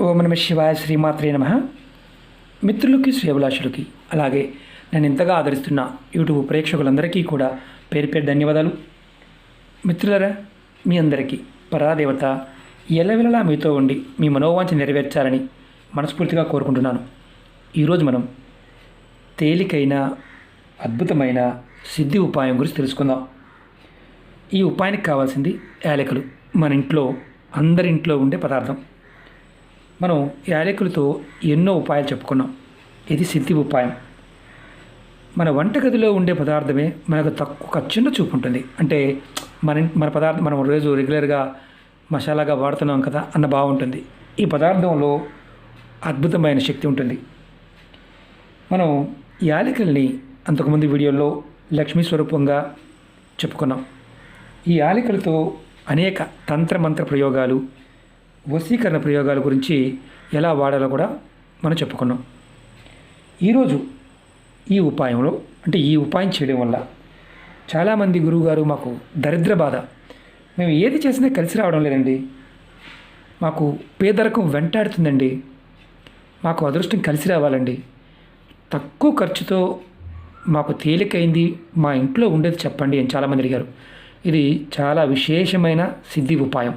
ఓం నమ శివాయ శ్రీమాత్రే నమ. మిత్రులకి శ్రేభిలాషులకి అలాగే నేను ఇంతగా ఆదరిస్తున్న యూట్యూబ్ ప్రేక్షకులందరికీ కూడా పేరు పేరు ధన్యవాదాలు. మిత్రులరా మీ అందరికీ పరాదేవత ఎలవెలలా మీతో ఉండి మీ మనోవాంఛ నెరవేర్చాలని మనస్ఫూర్తిగా కోరుకుంటున్నాను. ఈరోజు మనం తేలికైన అద్భుతమైన సిద్ధి ఉపాయం గురించి తెలుసుకుందాం. ఈ ఉపాయానికి కావాల్సింది యాలకులు. మన ఇంట్లో అందరి ఇంట్లో ఉండే పదార్థం. మనం యాలకులతో ఎన్నో ఉపాయాలు చెప్పుకున్నాం. ఇది సిద్ధి ఉపాయం. మన వంటగదిలో ఉండే పదార్థమే మనకు తక్కువ ఖర్చున్న చూపు ఉంటుంది అంటే మన మన పదార్థం మనం రోజు రెగ్యులర్గా మసాలాగా వాడుతున్నాం కదా అన్న బాగుంటుంది ఈ పదార్థంలో అద్భుతమైన శక్తి ఉంటుంది. మనం యాలకుల్ని అంతకుముందు వీడియోలో లక్ష్మీ స్వరూపంగా చెప్పుకున్నాం. ఈ యాలకులతో అనేక తంత్రమంత్ర ప్రయోగాలు వశీకరణ ప్రయోగాల గురించి ఎలా వాడాలో కూడా మనం చెప్పుకున్నాం. ఈరోజు ఈ ఉపాయంలో అంటే ఈ ఉపాయం చేయడం వల్ల చాలామంది గురువుగారు మాకు దరిద్ర బాధ. మేము ఏది చేసినా కలిసి రావడం లేదండి. మాకు పేదరకం వెంటాడుతుందండి. మాకు అదృష్టం కలిసి రావాలండి. తక్కువ ఖర్చుతో మాకు తేలికైంది మా ఇంట్లో ఉండేది చెప్పండి అని చాలామంది అడిగారు. ఇది చాలా విశేషమైన సిద్ధి ఉపాయం.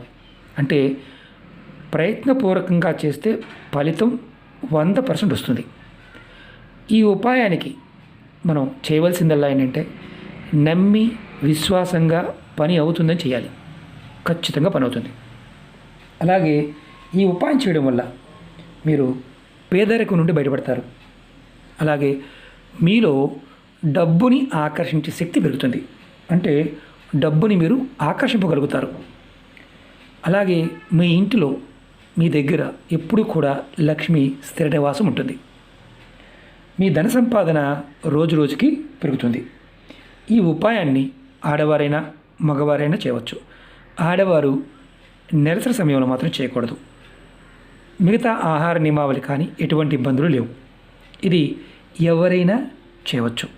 అంటే ప్రయత్నపూర్వకంగా చేస్తే ఫలితం వంద పర్సెంట్ వస్తుంది. ఈ ఉపాయానికి మనం చేయవలసిందల్లా ఏంటంటే నమ్మి విశ్వాసంగా పని అవుతుందని చేయాలి. ఖచ్చితంగా పని అవుతుంది. అలాగే ఈ ఉపాయం చేయడం వల్ల మీరు పేదరికం నుండి బయటపడతారు. అలాగే మీలో డబ్బుని ఆకర్షించే శక్తి పెరుగుతుంది. అంటే డబ్బుని మీరు ఆకర్షింపగలుగుతారు. అలాగే మీ ఇంటిలో మీ దగ్గర ఎప్పుడూ కూడా లక్ష్మి స్థిర నివాసం ఉంటుంది. మీ ధన సంపాదన రోజు రోజుకి పెరుగుతుంది. ఈ ఉపాయాన్ని ఆడవారైనా మగవారైనా చేయవచ్చు. ఆడవారు నెలసరి సమయంలో మాత్రం చేయకూడదు. మిగతా ఆహార నియమావళి కానీ ఎటువంటి ఇబ్బందులు లేవు. ఇది ఎవరైనా చేయవచ్చు.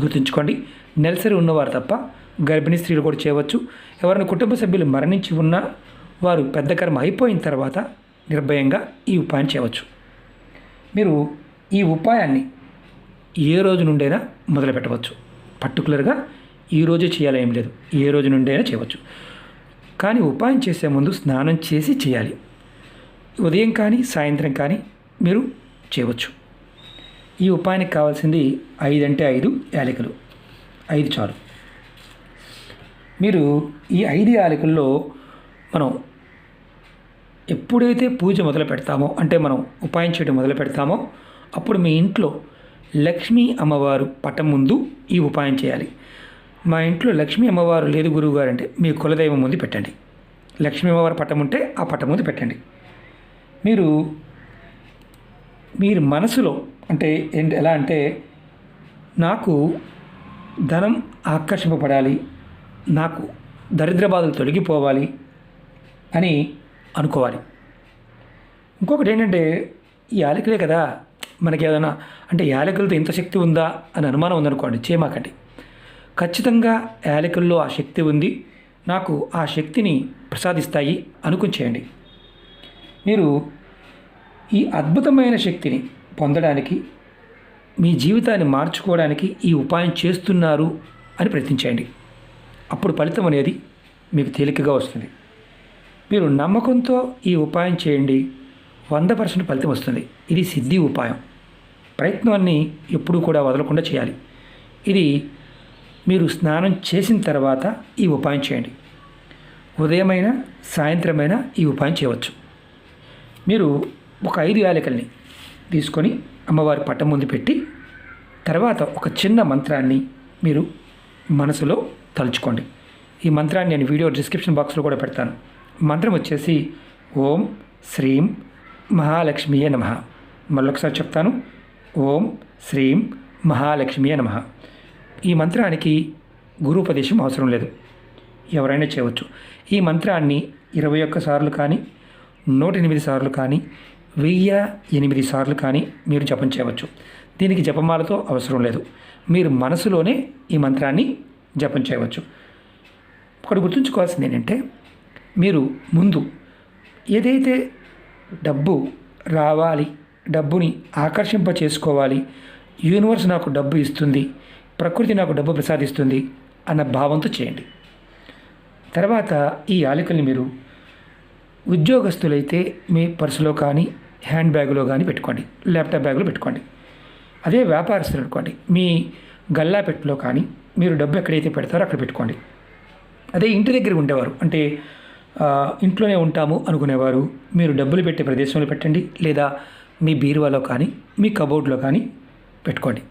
గుర్తుంచుకోండి. నెలసరి ఉన్నవారు తప్ప గర్భిణీ స్త్రీలు కూడా చేయవచ్చు. ఎవరైనా కుటుంబ సభ్యులు మరణించి ఉన్నా వారు పెద్ద కర్మ అయిపోయిన తర్వాత నిర్భయంగా ఈ ఉపాయం చేయవచ్చు. మీరు ఈ ఉపాయాన్ని ఏ రోజు నుండైనా మొదలు పెట్టవచ్చు పర్టికులర్గా ఈ రోజే చేయాలి లేదు. ఏ రోజు నుండైనా చేయవచ్చు. కానీ ఉపాయం చేసే ముందు స్నానం చేసి చేయాలి. ఉదయం కానీ సాయంత్రం కానీ మీరు చేయవచ్చు. ఈ ఉపాయానికి కావాల్సింది ఐదు అంటే ఐదు యాలకులు. ఐదు చాలు. మీరు ఈ ఐదు యాలకుల్లో మనం ఎప్పుడైతే పూజ మొదలు పెడతామో అంటే మనం ఉపాయం చేయడం మొదలు పెడతామో అప్పుడు మీ ఇంట్లో లక్ష్మీ అమ్మవారు పటం ముందు ఈ ఉపాయం చేయాలి. మా ఇంట్లో లక్ష్మీ అమ్మవారు లేదు గురువుగారు అంటే మీ కులదైవం ముందు పెట్టండి. లక్ష్మీ అమ్మవారి పటం ఉంటే ఆ పటం ముందు పెట్టండి. మీరు మీరు మనసులో అంటే ఏంటి ఎలా అంటే నాకు ధనం ఆకర్షింపబడాలి నాకు దరిద్ర బాధలు తొలగిపోవాలి అని అనుకోవాలి. ఇంకొకటి ఏంటంటే ఈ యాలకులే కదా మనకి ఏదైనా అంటే యాలకులతో ఇంత శక్తి ఉందా అని అనుమానం ఉందనుకోండి చేయమాకండి ఖచ్చితంగా యాలకుల్లో ఆ శక్తి ఉంది నాకు ఆ శక్తిని ప్రసాదిస్తాయి అనుకుని చేయండి. మీరు ఈ అద్భుతమైన శక్తిని పొందడానికి మీ జీవితాన్ని మార్చుకోవడానికి ఈ ఉపాయం చేస్తున్నారు అని ప్రయత్నించండి అప్పుడు ఫలితం అనేది మీకు తేలికగా వస్తుంది. మీరు నమ్మకంతో ఈ ఉపాయం చేయండి. వంద పర్సెంట్ ఫలితం వస్తుంది. ఇది సిద్ధి ఉపాయం. ప్రయత్నాన్ని ఎప్పుడూ కూడా వదలకుండా చేయాలి. ఇది మీరు స్నానం చేసిన తర్వాత ఈ ఉపాయం చేయండి. ఉదయమైనా సాయంత్రమైన ఈ ఉపాయం చేయవచ్చు. మీరు ఒక ఐదు యాలకల్ని తీసుకొని అమ్మవారి పట్టం ముందు పెట్టి తర్వాత ఒక చిన్న మంత్రాన్ని మీరు మనసులో తలుచుకోండి. ఈ మంత్రాన్ని నేను వీడియో డిస్క్రిప్షన్ బాక్స్లో కూడా పెడతాను. మంత్రం వచ్చేసి ఓం శ్రీం మహాలక్ష్మియే నమ. మళ్ళొకసారి చెప్తాను. ఓం శ్రీం మహాలక్ష్మియే నమ. ఈ మంత్రానికి గురుపదేశం అవసరం లేదు. ఎవరైనా చేయవచ్చు. ఈ మంత్రాన్ని ఇరవై ఒక్క సార్లు కానీ నూట ఎనిమిది సార్లు కానీ వెయ్యి ఎనిమిది సార్లు కానీ మీరు జపం చేయవచ్చు. దీనికి జపమాలతో అవసరం లేదు. మీరు మనసులోనే ఈ మంత్రాన్ని జపం చేయవచ్చు. ఒకటి గుర్తుంచుకోవాల్సింది ఏంటంటే మీరు ముందు ఏదైతే డబ్బు రావాలి డబ్బుని ఆకర్షింప చేసుకోవాలి యూనివర్స్ నాకు డబ్బు ఇస్తుంది ప్రకృతి నాకు డబ్బు ప్రసాదిస్తుంది అన్న భావంతో చేయండి. తర్వాత ఈ ఆలికల్ని మీరు ఉద్యోగస్తులైతే మీ పర్సులో కానీ హ్యాండ్ బ్యాగులో కానీ పెట్టుకోండి ల్యాప్టాప్ బ్యాగులో పెట్టుకోండి. అదే వ్యాపారస్తులు అనుకోండి మీ గల్లా పెట్టులో కానీ మీరు డబ్బు ఎక్కడైతే పెడతారో అక్కడ పెట్టుకోండి. అదే ఇంటి దగ్గర ఉండేవారు అంటే ఇంట్లోనే ఉంటాము అనుకునేవారు. మీరు డబ్బులు పెట్టే ప్రదేశంలో పెట్టండి లేదా మీ బీరువాలో కానీ మీ కబోర్డ్లో కానీ పెట్టుకోండి.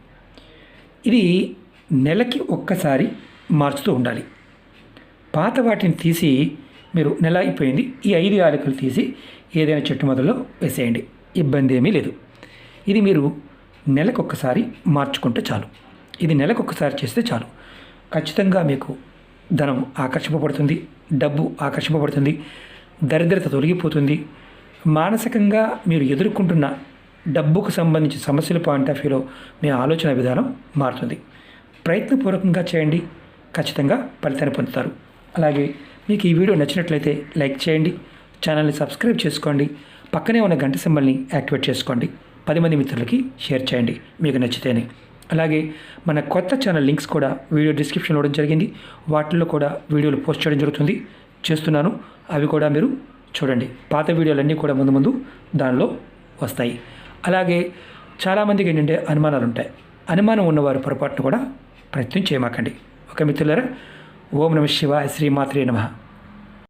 ఇది నెలకి ఒక్కసారి మార్చుతూ ఉండాలి. పాత వాటిని తీసి మీరు నెల అయిపోయింది ఈ ఐదు యాలకులు తీసి ఏదైనా చెట్టు మొదల్లో వేసేయండి. ఇబ్బంది ఏమీ లేదు. ఇది మీరు నెలకొక్కసారి మార్చుకుంటే చాలు. ఇది నెలకొకసారి చేస్తే చాలు. ఖచ్చితంగా మీకు ధనం ఆకర్షింపబడుతుంది. డబ్బు ఆకర్షింపబడుతుంది. దరిద్రత తొలగిపోతుంది. మానసికంగా మీరు ఎదుర్కొంటున్న డబ్బుకు సంబంధించిన సమస్యల పాయింట్ ఆఫ్ వ్యూలో మీ ఆలోచన విధానం మారుతుంది. ప్రయత్నపూర్వకంగా చేయండి. ఖచ్చితంగా ఫలితాన్ని పొందుతారు. అలాగే మీకు ఈ వీడియో నచ్చినట్లయితే లైక్ చేయండి. ఛానల్ని సబ్స్క్రైబ్ చేసుకోండి. పక్కనే ఉన్న గంట సింబల్ని యాక్టివేట్ చేసుకోండి. పది మంది మిత్రులకి షేర్ చేయండి. మీకు నచ్చితేనే. అలాగే మన కొత్త ఛానల్ లింక్స్ కూడా వీడియో డిస్క్రిప్షన్లో ఇవ్వడం జరిగింది. వాటిల్లో కూడా వీడియోలు పోస్ట్ చేయడం జరుగుతుంది. చేస్తున్నాను. అవి కూడా మీరు చూడండి. పాత వీడియోలన్నీ కూడా ముందు ముందు దానిలో వస్తాయి. అలాగే చాలామందికి ఏంటంటే అనుమానాలు ఉంటాయి అనుమానం ఉన్నవారు పొరపాటును కూడా ప్రయత్నం చేయమాకండి. ఒక మిత్రులరా? ఓం నమ శివాయ శ్రీమాత్రే నమః.